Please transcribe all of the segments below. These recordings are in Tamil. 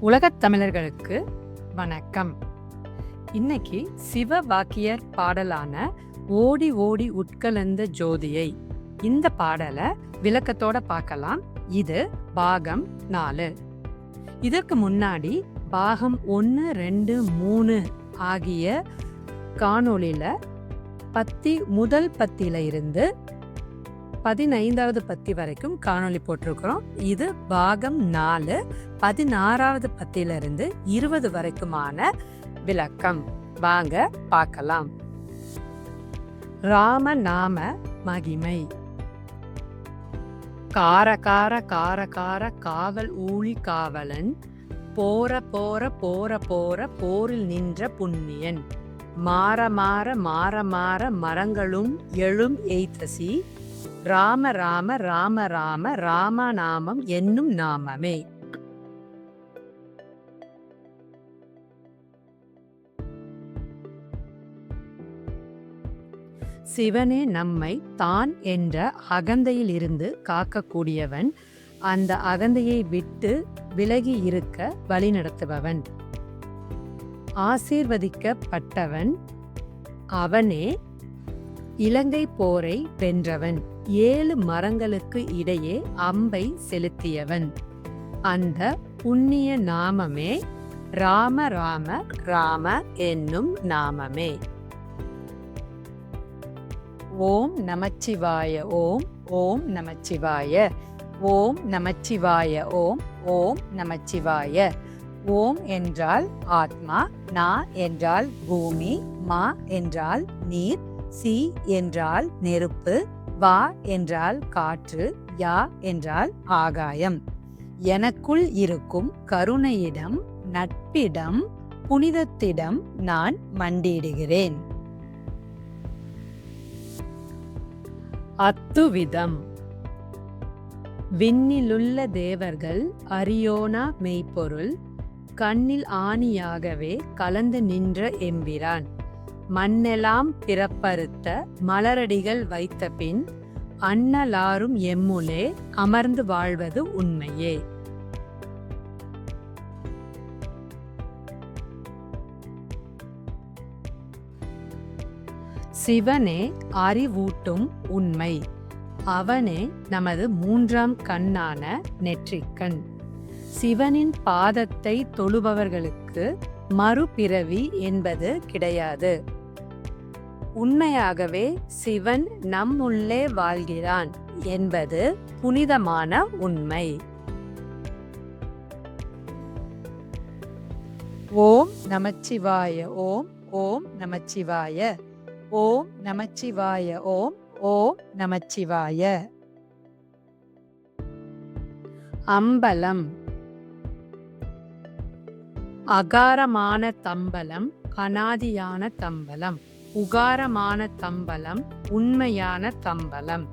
உலகத் தமிழர்களுக்கு வணக்கம். இன்னைக்கு சிவ வாக்கியர் பாடலான ஓடி ஓடி உட்கலந்த ஜோதியை இந்த பாடலை விளக்கத்தோட பார்க்கலாம். இது பாகம் நாலு. இதற்கு முன்னாடி பாகம் ஒன்று ரெண்டு மூணு ஆகிய காணொளியில பத்தி முதல் பத்தியில இருந்து பதினைந்தாவது பத்தி வரைக்கும் காணொளி போட்டிருக்கிறோம். இது பாகம் நாலு பதினாறாவது பத்தியிலிருந்து இருபது வரைக்குமான விளக்கம். வாங்க பார்க்கலாம். ராம நாம மகிமை. கார கார கார கார காவல் ஊழி காவலன் போற போற போற போற போரில் நின்ற புண்ணியன். மாற மாற மாற மாற மரங்களும் எழும் எய்தசி ராம ராம ராம ராம ராமநாமம் என்னும் நாமமே. சிவனே நம்மை தான் என்ற அகந்தையிலிருந்து காக்கக்கூடியவன் அந்த அகந்தையை விட்டு விலகி இருக்க வழிநடத்துபவன் ஆசீர்வதிக்கப்பட்டவன் அவனே இலங்கை போரை வென்றவன். ஏழு மரங்களுக்கு இடையே அம்பை செலுத்தியவன். அந்த புண்ணிய நாமமே ராம ராம ராம என்னும் நாமமே. ஓம் நமச்சிவாய ஓம் ஓம் நமச்சிவாய ஓம் நமச்சிவாய ஓம் ஓம் நமச்சிவாய. ஓம் என்றால் ஆத்மா நா என்றால் பூமி மா என்றால் நீர் சி என்றால் நெருப்பு வா என்றால் காற்று யா என்றால் ஆகாயம். எனக்குள் இருக்கும் கருணையிடம் நட்பிடம் புனிதத்திடம் நான் மண்டியிடுகிறேன். அத்துவிதம். விண்ணிலுள்ள தேவர்கள் அரியோனா மெய்ப்பொருள் கண்ணில் ஆணியாகவே கலந்து நின்ற எம்பிரான். மண்ணெலாம் பிறப்பறுத்த மலரடிகள் வைத்த பின் அன்னலாரும் எம்முலே அமர்ந்து வாழ்வது உண்மையே. சிவனே அறிவூட்டும் உண்மை. அவனே நமது மூன்றாம் கண்ணான நெற்றிக்கண். சிவனின் பாதத்தை தொழுபவர்களுக்கு மறுபிறவி என்பது கிடையாது. உண்மையாகவே சிவன் நம்முள்ளே வாழ்கிறான் என்பது புனிதமான உண்மை. ஓம் நமச்சிவாய ஓம் ஓம் நமச்சிவாய ஓம் நமச்சிவாய ஓம் ஓம் நமச்சிவாய. அம்பலம். அகாரமான தம்பலம் அனாதியான தம்பலம். உகாரமான தம்பலம் உண்மையான தம்பலம்.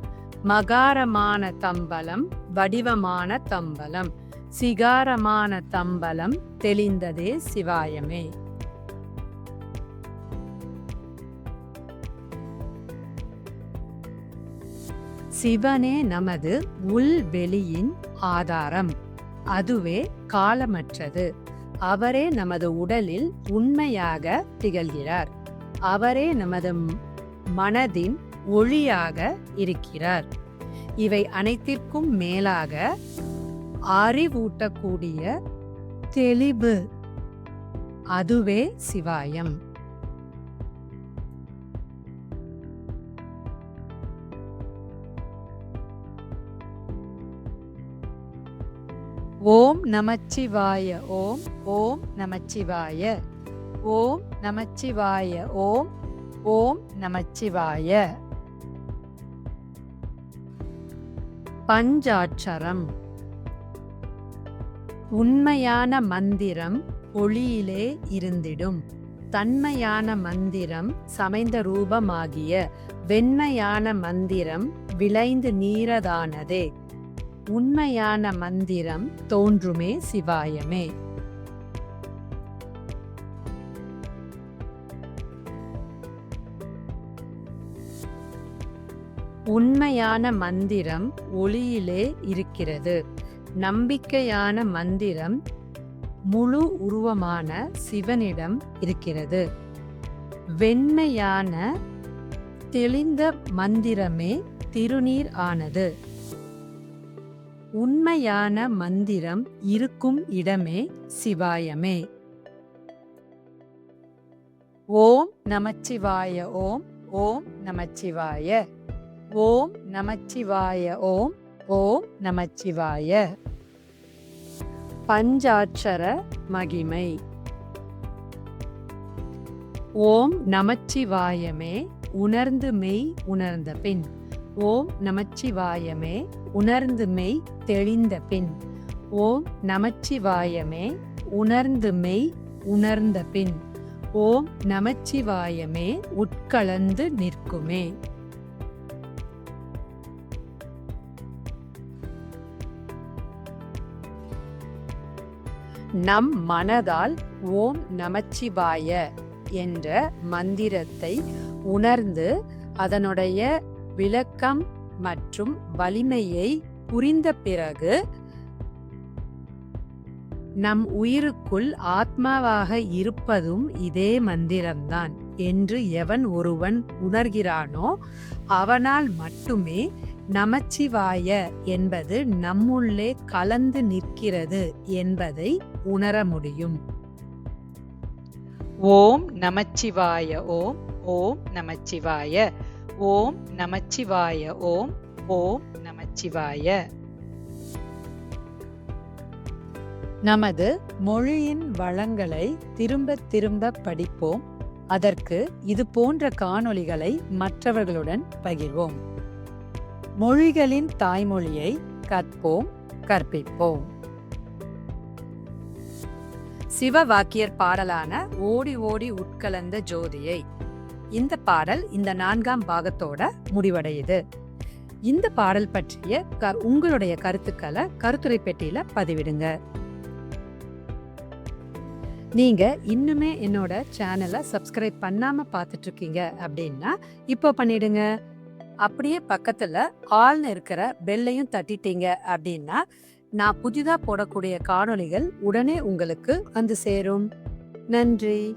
மகாரமான தம்பலம் வடிவமான தம்பலம். சிகாரமான தம்பலம் தெளிந்ததே சிவாயமே. சிவனே நமது உள்வெளியின் ஆதாரம். அதுவே காலமற்றது. அவரே நமது உடலில் உண்மையாக திகழ்கிறார். அவரே நமது மனதின் ஒளியாக இருக்கிறார். இவை அனைத்திற்கும் மேலாக அறிவூட்டக்கூடிய தெளிவு. அதுவே சிவாயம். ஓம் நமச்சிவாய ஓம் ஓம் நமச்சிவாய. ஓம் நமச்சிவாய ஓம் ஓம் நமச்சிவாய. பஞ்சாட்சரம். உண்மையான மந்திரம் ஒளியிலே இருந்திடும். தன்மையான மந்திரம் சமைந்த ரூபமாகிய வெண்மையான மந்திரம் விளைந்து நீரதானதே. உண்மையான மந்திரம் தோன்றுமே சிவாயமே. உண்மையான மந்திரம் ஒளியிலே இருக்கிறது. நம்பிக்கையான மந்திரம் முழு உருவமான சிவனிடம் இருக்கிறது. வெண்மையான தெளிந்த மந்திரமே திருநீர் ஆனது. உண்மையான மந்திரம் இருக்கும் இடமே சிவாயமே. ஓம் நமச்சிவாய ஓம் ஓம் நமச்சிவாய. ஓம் நமச்சிவாய ஓம் ஓம் நமச்சிவாய. பஞ்சாட்சர மகிமை. ஓம் நமச்சிவாயமே உணர்ந்து மெய் உணர்ந்த பின். ஓம் நமச்சிவாயமே உணர்ந்து மெய் தெளிந்த பின். ஓம் நமச்சிவாயமே உணர்ந்து மெய் உணர்ந்த பின். ஓம் நமச்சிவாயமே உட்கலந்து நிற்குமே. நம் மனதால் ஓம் நமச்சிவாய என்ற மந்திரத்தை உணர்ந்து அதனுடைய விளக்கம் மற்றும் வலிமையை புரிந்த பிறகு நம் உயிருக்குள் ஆத்மாவாக இருப்பதும் இதே மந்திரம்தான். என்று எவன் ஒருவன் உணர்கிறானோ அவனால் மட்டுமே நமச்சிவாய என்பது நம்முள்ளே கலந்து நிற்கிறது என்பதை உணர முடியும். ஓம் நமச்சிவாய ஓம் ஓம் நமச்சிவாய ஓம் நமச்சிவாய ஓம் ஓம் நமச்சிவாய. நமது மொழியின் வளங்களை திரும்ப திரும்ப படிப்போம். அதற்கு இது போன்ற காணொளிகளை மற்றவர்களுடன் பகிர்வோம். மொழிகளின் தாய்மொழியை கற்போம் கற்பிப்போம். சிவவாக்கியர் பாடலான ஓடி ஓடி உட்கலந்த ஜோதியை இந்த பாடல் இந்த நான்காம் பாகத்தோட முடிவடையுது. இந்த பாடல் பற்றிய க- உங்களுடைய கருத்துக்களை கருத்துரை பெட்டியில பதிவிடுங்க. நீங்க இன்னுமே என்னோட சேனலை சப்ஸ்கிரைப் பண்ணாம பார்த்துட்டு இருக்கீங்க அப்படின்னா இப்போ பண்ணிடுங்க. அப்படியே பக்கத்துல ஆள்னு இருக்கிற பெல்லையும் தட்டிட்டீங்க அப்படின்னா நான் புதிதா போடக்கூடிய காணொளிகள் உடனே உங்களுக்கு வந்து சேரும். நன்றி.